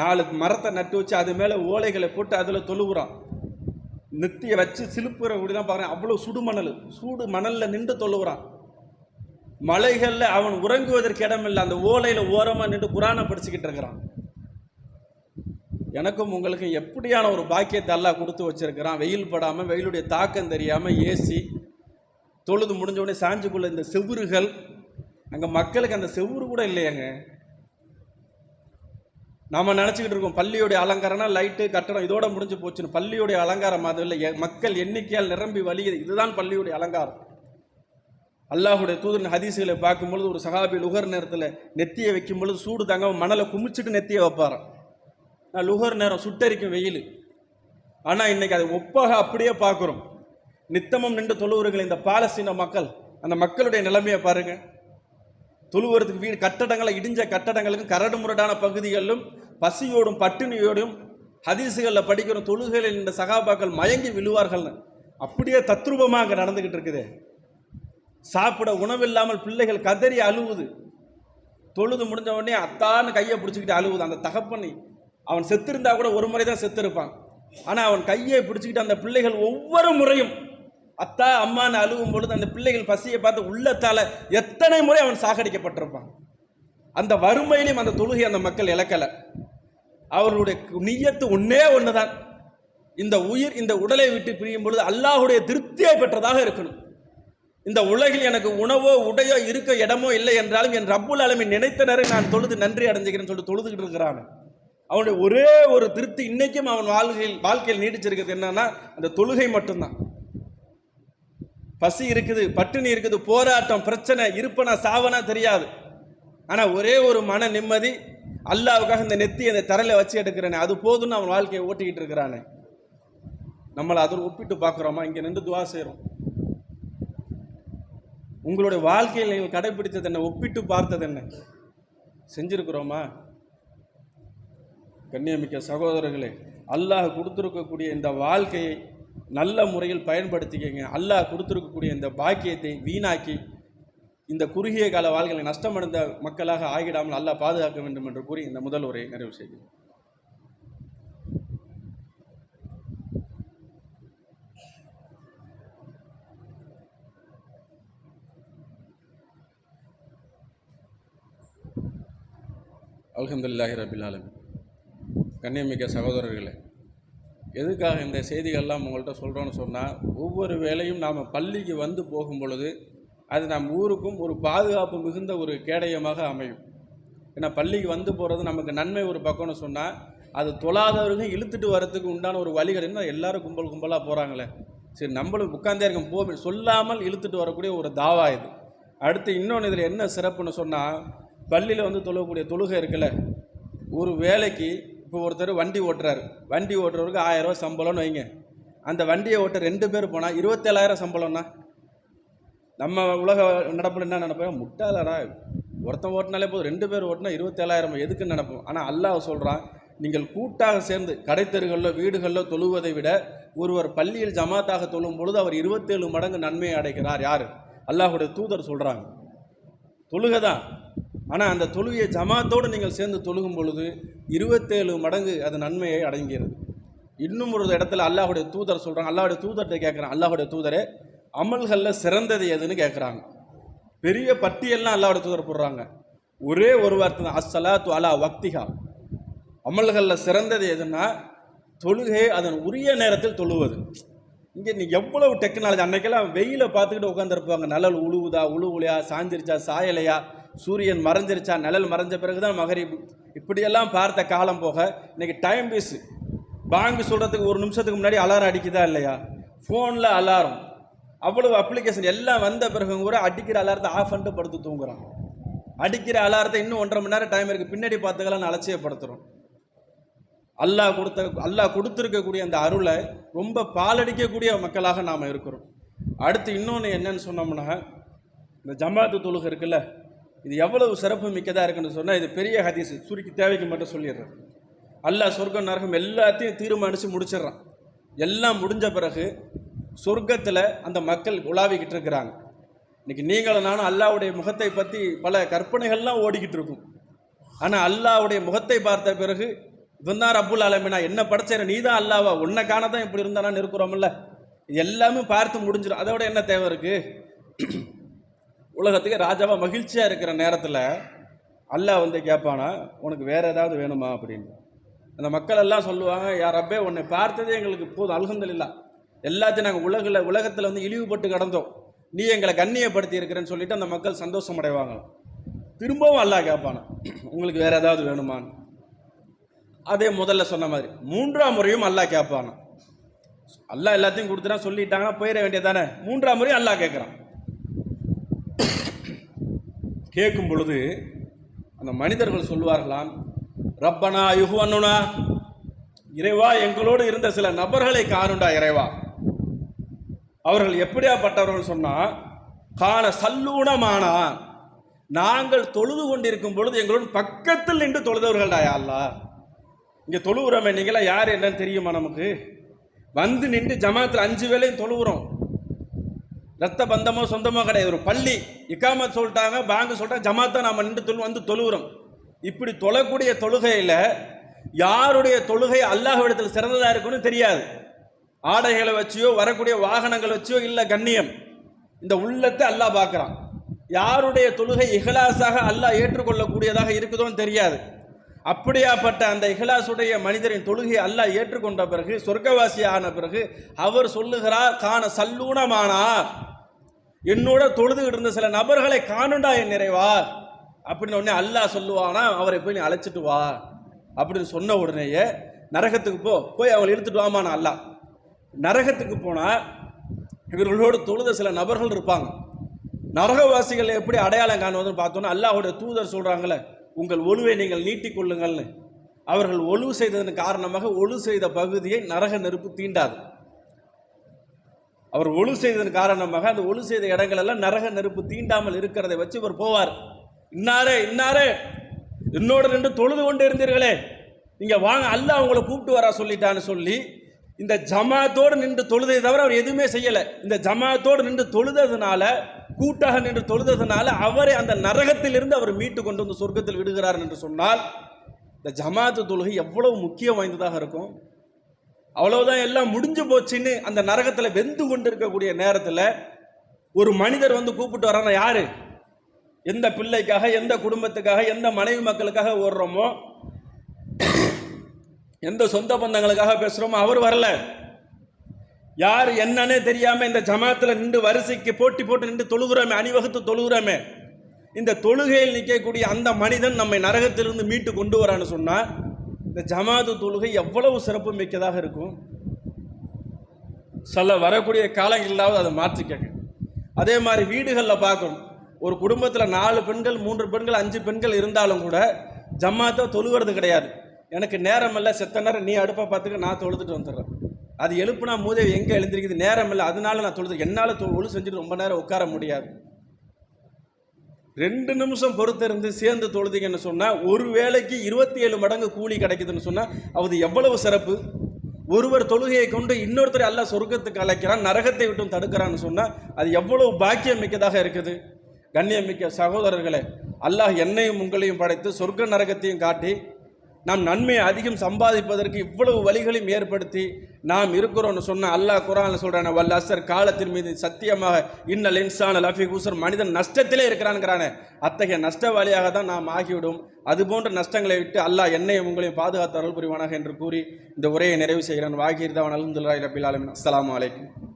நாலு மரத்தை நட்டு வச்சு அது மேலே ஓலைகளை போட்டு அதில் தொழுவுறான். நெத்தியை வச்சு சிலுப்புற கூடி தான் பார்க்குறேன் அவ்வளோ சுடு மணல் சூடு மணலில் நின்று தொழுவுறான். மலைகளில் அவன் உறங்குவதற்கு இடமில்லை. அந்த ஓலையில் ஓரமாக நின்று குரானை படிச்சுக்கிட்டு இருக்கிறான். எனக்கும் உங்களுக்கும் எப்படியான ஒரு பாக்கியத்தை எல்லாம் கொடுத்து வச்சிருக்கிறான். வெயில் படாமல் வெயிலுடைய தாக்கம் தெரியாமல் ஏசி தொழுது முடிஞ்ச உடனே சாஞ்சுக்குள்ள இந்த செவுறுகள் அங்கே மக்களுக்கு அந்த செவுறு கூட இல்லையாங்க. நம்ம நினச்சிக்கிட்டு இருக்கோம் பள்ளியுடைய அலங்காரம்னா லைட்டு கட்டடம் இதோட முடிஞ்சு போச்சுன்னு. பள்ளியுடைய அலங்காரம் அது இல்லை மக்கள் எண்ணிக்கையால் நிரம்பி வலியுது இதுதான் பள்ளியுடைய அலங்காரம். அல்லாஹுடைய தூதரின் ஹதீசுகளை பார்க்கும்பொழுது ஒரு சகாபி லுகர் நேரத்தில் நெத்தியை வைக்கும் பொழுது சூடு தாங்க மணலை குமிச்சிட்டு நெத்தியை வைப்பார் நான் லுகர் நேரம் சுட்டரிக்கும் வெயில். ஆனால் இன்னைக்கு அதை ஒப்பாக அப்படியே பார்க்குறோம். நித்தமும் நின்று தொழுவுறுங்கள் இந்த பாலஸ்தீன மக்கள். அந்த மக்களுடைய நிலைமையை பாருங்க. தொழுவுறதுக்கு வீடு கட்டடங்களை இடிஞ்ச கட்டடங்களுக்கும் கரடு முரடான பகுதிகளிலும் பசியோடும் பட்டினியோடும் ஹதீசுகளில் படிக்கிற தொழுகையில் இந்த சகாபாக்கள் மயங்கி விழுவார்கள்னு. அப்படியே தத்ரூபமாக அங்கே நடந்துக்கிட்டு இருக்குது. சாப்பிட உணவில்லாமல் பிள்ளைகள் கதறி அழுவுது. தொழுது முடிஞ்ச உடனே அத்தான்னு கையை பிடிச்சிக்கிட்டு அழுவுது. அந்த தகப்பனை அவன் செத்திருந்தா கூட ஒரு முறை தான் செத்திருப்பான். ஆனால் அவன் கையை பிடிச்சிக்கிட்டு அந்த பிள்ளைகள் ஒவ்வொரு முறையும் அத்தா அம்மான்னு அழுவும் பொழுது அந்த பிள்ளைகள் பசியை பார்த்து உள்ளத்தால் எத்தனை முறை அவன் சாகடிக்கப்பட்டிருப்பான். அந்த வறுமையிலையும் அந்த தொழுகை அந்த மக்கள் இழக்கலை. அவர்களுடைய குயத்து ஒன்றே ஒன்று தான் இந்த உயிர் இந்த உடலை விட்டு பிரியும் பொழுது அல்லாஹுடைய திருப்தியை பெற்றதாக இருக்கணும். இந்த உலகில் எனக்கு உணவோ உடையோ இருக்க இடமோ இல்லை என்றாலும் என் ரப்புல் அலமை நினைத்த நேரம் நான் தொழுது நன்றி அடைஞ்சுக்கிறேன்னு சொல்லிட்டு தொழுதுகிட்டு இருக்கிறான் அவனுடைய ஒரே ஒரு திருப்தி இன்னைக்கும் அவன் வாழ்க்கையில் வாழ்க்கையில் நீடிச்சிருக்கிறது என்னன்னா அந்த தொழுகை மட்டும்தான். பசி இருக்குது பட்டினி இருக்குது போராட்டம் பிரச்சனை இருப்பனா சாவனா தெரியாது. ஆனால் ஒரே ஒரு மன நிம்மதி அல்லாவுக்காக இந்த நெத்தி அந்த தரையில் வச்சு எடுக்கிறானே அது போதும்னு அவன் வாழ்க்கையை ஓட்டிக்கிட்டு இருக்கிறானே. நம்மளை அதோடு ஒப்பிட்டு பார்க்குறோமா? இங்கே நின்று துவா செய்கிறோம் உங்களுடைய வாழ்க்கையில் நீங்கள் கடைபிடித்தது என்ன? ஒப்பிட்டு பார்த்தது என்ன? செஞ்சிருக்கிறோமா? கண்ணியமிக்க சகோதரர்களே அல்லாஹ் கொடுத்துருக்கக்கூடிய இந்த வாழ்க்கையை நல்ல முறையில் பயன்படுத்திக்கங்க. அல்லாஹ் கொடுத்துருக்கக்கூடிய இந்த பாக்கியத்தை வீணாக்கி இந்த குறுகிய கால வாழ்களை நஷ்டமடைந்த மக்களாக ஆகிடாமல் அல்லாஹ் பாதுகாக்க வேண்டும் என்று கூறி இந்த முதல் உரையை நிறைவு செய்கிறேன். அலமதுல்லாஹி ரபில் ஆலமி கண்ணியமிக்க சகோதரர்களே எதுக்காக இந்த செய்திகள்லாம் உங்கள்கிட்ட சொல்கிறோன்னு சொன்னால் ஒவ்வொரு வேலையும் நாம் பள்ளிக்கு வந்து போகும் பொழுது அது நம் ஊருக்கும் ஒரு பாதுகாப்பு மிகுந்த ஒரு கேடயமாக அமையும். ஏன்னா பள்ளிக்கு வந்து போகிறது நமக்கு நன்மை ஒரு பக்கம்னு சொன்னால் அது தொழாதவர்கள் இழுத்துட்டு வரதுக்கு உண்டான ஒரு வழிகள் என்ன? எல்லாரும் கும்பல் கும்பலாக போகிறாங்களே சரி நம்மளும் உட்காந்தே இருக்கும் போ சொல்லாமல் இழுத்துட்டு வரக்கூடிய ஒரு தாவா இது. அடுத்து இன்னொன்று இதில் என்ன சிறப்புன்னு சொன்னால் பள்ளியில் வந்து தொழக்கூடிய தொழுகை இருக்குல்ல ஒரு வேலைக்கு இப்போ ஒருத்தர் வண்டி ஓட்டுறாரு. வண்டி ஓட்டுறவருக்கு ஆயிரம் சம்பளம்னு வைங்க. அந்த வண்டியை ஓட்ட ரெண்டு பேர் போனால் இருபத்தேழாயிரம் சம்பளம்னா? நம்ம உலக நடப்பில் என்ன நினைப்போம்? முட்டாளடா. ஒருத்தன் ஓட்டினாலே போதும். ரெண்டு பேர் ஓட்டினா இருபத்தேழாயிரம் எதுக்குன்னு நினைப்போம்? ஆனால் அல்லாஹ் சொல்கிறான் நீங்கள் கூட்டாக சேர்ந்து கடைத்தெருகளில் வீடுகளில் தொழுவதை விட ஒருவர் பள்ளியில் ஜமாத்தாக தொழும் பொழுது அவர் இருபத்தேழு மடங்கு நன்மையை அடைக்கிறார் யார்? அல்லாஹுடைய தூதர் சொல்கிறாங்க தொழுகை தான் ஆனால் அந்த தொழுகையை ஜமாத்தோடு நீங்கள் சேர்ந்து தொழுகும் பொழுது இருபத்தேழு மடங்கு அது நன்மையை அடங்கிறது இன்னும் ஒரு இடத்துல அல்லாஹுடைய தூதர் சொல்கிறாங்க அல்லாஹுடைய தூதர்கிட்ட கேட்குறான். அல்லாஹுடைய தூதரே அமல்களில் சிறந்தது எதுன்னு கேட்குறாங்க. பெரிய பட்டியல்லாம் அல்லாஹுடைய தூதர் போடுறாங்க. ஒரே ஒரு வார்த்தை தான் அஸ்ஸலாத்து அலா வக்திகா அமல்களில் சிறந்தது எதுன்னா தொழுகை அதன் உரிய நேரத்தில் தொழுவது. இங்கே நீ எவ்வளவு டெக்னாலஜி அன்னைக்கெல்லாம் வெயிலை பார்த்துக்கிட்டு உட்காந்துருப்பாங்க நிழல் உழுவுதா உழுவுலையா சாஞ்சிருச்சா சாயலையா? சூரியன் மறைஞ்சிருச்சா நிழல் மறைஞ்ச பிறகு தான் மகரிப். இப்படியெல்லாம் பார்த்த காலம் போக இன்னைக்கு டைம் பீஸு பாங்கு சொல்கிறதுக்கு ஒரு நிமிஷத்துக்கு முன்னாடி அலாரம் அடிக்குதா இல்லையா? ஃபோனில் அலாரம் அவ்வளவு அப்ளிகேஷன் எல்லாம் வந்த பிறகு கூட அடிக்கிற அலாரத்தை ஆஃப் பண்ணிட்டு படுத்து தூங்குறான். அடிக்கிற அலாரத்தை இன்னும் ஒன்றரை மணி நேரம் டைம் இருக்குது பின்னாடி பார்த்துக்கலாம் அலட்சியப்படுத்துகிறோம் அல்லாஹ் கொடுத்த அல்லாஹ் கொடுத்துருக்கக்கூடிய அந்த அருளை ரொம்ப பாலடிக்கக்கூடிய மக்களாக நாம் இருக்கிறோம். அடுத்து இன்னொன்று என்னன்னு சொன்னோம்னா இந்த ஜமாத்து தொழுகை இருக்குல்ல இது எவ்வளவு சிறப்பு மிக்கதாக இருக்குன்னு சொன்னால் இது பெரிய ஹதீஸ் சுருக்கி தேவைக்கு மட்டும் சொல்லிடுறேன். அல்லாஹ் சொர்க்கம் நரகம் எல்லாத்தையும் தீர்மானித்து முடிச்சிடுறான். எல்லாம் முடிஞ்ச பிறகு சொர்க்கத்தில் அந்த மக்கள் உலாவிக்கிட்டு இருக்கிறாங்க. இன்றைக்கி நீங்களும் நானும் அல்லாவுடைய முகத்தை பற்றி பல கற்பனைகள்லாம் ஓடிக்கிட்டு இருக்கும். ஆனால் அல்லாஹ்வுடைய முகத்தை பார்த்த பிறகு இவன் தான் ரப்புல் ஆலமினா. என்ன படைச்சேன் நீ தான் அல்லாவா? உன்னை காண தான் இப்படி இருந்தானான்னு இருக்கிறோம்ல இது எல்லாமே பார்த்து முடிஞ்சிடும் அதோட என்ன தேவை இருக்கு? உலகத்துக்கு ராஜாவா மகிழ்ச்சியாக இருக்கிற நேரத்தில் அல்லாஹ் வந்து கேட்பானா உனக்கு வேற ஏதாவது வேணுமா? அப்படின்னு. அந்த மக்கள் எல்லாம் சொல்லுவாங்க யார் அப்பே உன்னை பார்த்ததே எங்களுக்கு போதும். அல்ஹம்துலில்லா. எல்லாத்தையும் நாங்கள் உலகில் உலகத்தில் வந்து இழிவுபட்டு கடந்தோம். நீ எங்களை கண்ணியப்படுத்தி இருக்கிறேன்னு சொல்லிட்டு அந்த மக்கள் சந்தோஷம் அடைவாங்க திரும்பவும் அல்லாஹ் கேட்பானா உங்களுக்கு வேற ஏதாவது வேணுமான்னு? அதே முதல்ல சொன்ன மாதிரி. மூன்றாம் முறையும் அல்லாஹ் கேட்பானா அல்லாஹ் எல்லாத்தையும் கொடுத்துட்டா சொல்லிட்டாங்கன்னா போயிட வேண்டியதானே மூன்றாம் முறையும் அல்லாஹ் கேட்குறான். கேட்கும் பொழுது அந்த மனிதர்கள் சொல்வார்களாம் ரப்பனா யுகுவன்னுனா இறைவா எங்களோடு இருந்த சில நபர்களை காணுண்டா இறைவா. அவர்கள் எப்படியாப்பட்டவர்கள் சொன்னா காண சல்லூனமானா நாங்கள் தொழுது கொண்டிருக்கும் பொழுது எங்களோட பக்கத்தில் நின்று தொழுதவர்கள்டா யா அல்லா இங்கே தொழுவுறோமே நீங்களாம் யார் என்னன்னு தெரியுமா நமக்கு? வந்து நின்று ஜமாத்தில் அஞ்சு வேளையும் தொழுவுறோம். ரத்த பந்தமோ சொந்தமோ கிடையாது. ஒரு பள்ளி இக்காமத் சொல்லிட்டாங்க பேங்க் சொல்லிட்டாங்க ஜமாத்தா நாம் நின்று தொழு வந்து தொழுகிறோம் இப்படி தொழக்கூடிய தொழுகையில் யாருடைய தொழுகை அல்லாஹ்விடத்தில் சிறந்ததாக இருக்குன்னு தெரியாது. ஆடைகளை வச்சியோ வரக்கூடிய வாகனங்கள் வச்சியோ இல்லை கண்ணியம். இந்த உள்ளத்தை அல்லாஹ் பார்க்குறான். யாருடைய தொழுகை இகலாசாக அல்லாஹ் ஏற்றுக்கொள்ளக்கூடியதாக இருக்குதோன்னு தெரியாது. அப்படியாப்பட்ட அந்த இஹ்லாஸுடைய மனிதரின் தொழுகையை அல்லாஹ் ஏற்றுக்கொண்ட பிறகு சொர்க்கவாசி ஆன பிறகு அவர் சொல்லுகிறார் காண சல்லூனமானார் என்னோட தொழுதுகிட்டு இருந்த சில நபர்களை காணுண்டா என் நிறைவா? அப்படின்னு உடனே அல்லாஹ் சொல்லுவானா அவரை போய் நீ அழைச்சிட்டு வா. அப்படின்னு சொன்ன உடனேயே நரகத்துக்கு போ போய் அவங்களை இழுத்துட்டு நான் அல்லாஹ். நரகத்துக்கு போனால் இவர்களோடு தொழுத சில நபர்கள் இருப்பாங்க. நரகவாசிகள் எப்படி அடையாளம் காணுவதுன்னு பார்த்தோன்னா அல்லாஹ்வுடைய தூதர் சொல்கிறாங்களே உங்கள் ஒழுவை நீங்கள் நீட்டிக் கொள்ளுங்கள்னு. அவர்கள் ஒழுவு செய்ததன் காரணமாக ஒழு செய்த பகுதியை நரக நெருப்பு தீண்டாது. அவர் ஒழு செய்ததன் காரணமாக அந்த ஒழு செய்த இடங்களெல்லாம் நரக நெருப்பு தீண்டாமல் இருக்கிறதை வச்சு இவர் போவார். இன்னாரே இன்னாரே என்னோட நின்று தொழுது கொண்டு இருந்தீர்களே நீங்கள் வாங்க அல்லாஹ் அவங்கள கூப்பிட்டு வரா சொல்லிட்டான்னு சொல்லி இந்த ஜமாத்தோடு நின்று தொழுதை தவிர அவர் எதுவுமே செய்யலை. இந்த ஜமாத்தோடு நின்று தொழுததுனால கூட்டாக நின்று தொழுததுனால அவரை அந்த நரகத்திலிருந்து அவர் மீட்டு கொண்டு வந்து சொர்க்கத்தில் விடுகிறார் என்று சொன்னால் இந்த ஜமாத்து தொழுகை எவ்வளவு முக்கியம் வாய்ந்ததாக இருக்கும்? அவ்வளவுதான் எல்லாம் முடிஞ்சு போச்சுன்னு அந்த நரகத்தில் வெந்து கொண்டு இருக்கக்கூடிய நேரத்தில் ஒரு மனிதர் வந்து கூப்பிட்டு வரான யாரு? எந்த பிள்ளைக்காக எந்த குடும்பத்துக்காக எந்த மனைவி மக்களுக்காக ஓடுறோமோ எந்த சொந்த பந்தங்களுக்காக பேசுகிறோமோ அவர் வரல. யார் என்னன்னே தெரியாமல் இந்த ஜமாத்தில் நின்று வரிசைக்கு போட்டி போட்டு நின்று தொழுகிறோமே அணிவகுத்து தொழுகிறோமே. இந்த தொழுகையில் நிற்கக்கூடிய அந்த மனிதன் நம்மை நரகத்திலிருந்து மீட்டு கொண்டு வரான்னு சொன்னால் இந்த ஜமாத்து தொழுகை எவ்வளவு சிறப்பு மிக்கதாக இருக்கும்? சொல்ல வரக்கூடிய காலங்களாவது அதை மாற்றி கேட்க. அதே மாதிரி வீடுகளில் பார்க்கணும். ஒரு குடும்பத்தில் நாலு பெண்கள் மூன்று பெண்கள் அஞ்சு பெண்கள் இருந்தாலும் கூட ஜமாத்தை தொழுகிறது கிடையாது. எனக்கு நேரம் இல்லை செத்த நேரம் நீ அடுப்பை பார்த்துக்க நான் தொழுதுட்டு வந்துடுறேன். அது எழுப்புனா மூதேவி எங்கே எழுந்திருக்குது? நேரம் இல்லை. அதனால நான் தொழுது. என்னால் ஒழு செஞ்சுட்டு ரொம்ப நேரம் உட்கார முடியாது. ரெண்டு நிமிஷம் பொறுத்திருந்து சேர்ந்து தொழுதிங்கன்னு சொன்னால் ஒரு வேளைக்கு இருபத்தி ஏழு மடங்கு கூலி கிடைக்குதுன்னு சொன்னால் அது எவ்வளவு சிறப்பு? ஒருவர் தொழுகையை கொண்டு இன்னொருத்தரை அல்லாஹ் சொர்க்கத்துக்கு அழைக்கிறான் நரகத்தை விட்டும் தடுக்கிறான்னு சொன்னால் அது எவ்வளவு பாக்கியம் மிக்கதாக இருக்குது? கண்ணியமிக்க சகோதரர்களே அல்லாஹ் என்னையும் உங்களையும் படைத்து சொர்க்க நரகத்தையும் காட்டி நாம் நன்மையை அதிகம் சம்பாதிப்பதற்கு இவ்வளவு வழிகளையும் ஏற்படுத்தி நாம் இருக்கிறோம்னு சொன்ன அல்லாஹ் குரான் சொல்கிறான வல்ல அசர் காலத்தின் மீது சத்தியமாக இன்னல் இன்சான் லஃபி குசர் மனிதன் நஷ்டத்திலே இருக்கிறான்ங்கிறானே. அத்தகைய நஷ்டவாளியாக தான் நாம் ஆகிவிடும். அது போன்ற நஷ்டங்களை விட்டு அல்லாஹ் என்னையும் உங்களையும் பாதுகாத்து அருள் புரிவானாக என்று கூறி இந்த உரையை நிறைவு செய்கிறான். வாகீர் தான் அலமதுல்லாஹி ரபில் அலமின் அஸ்லாம் வலைக்கம்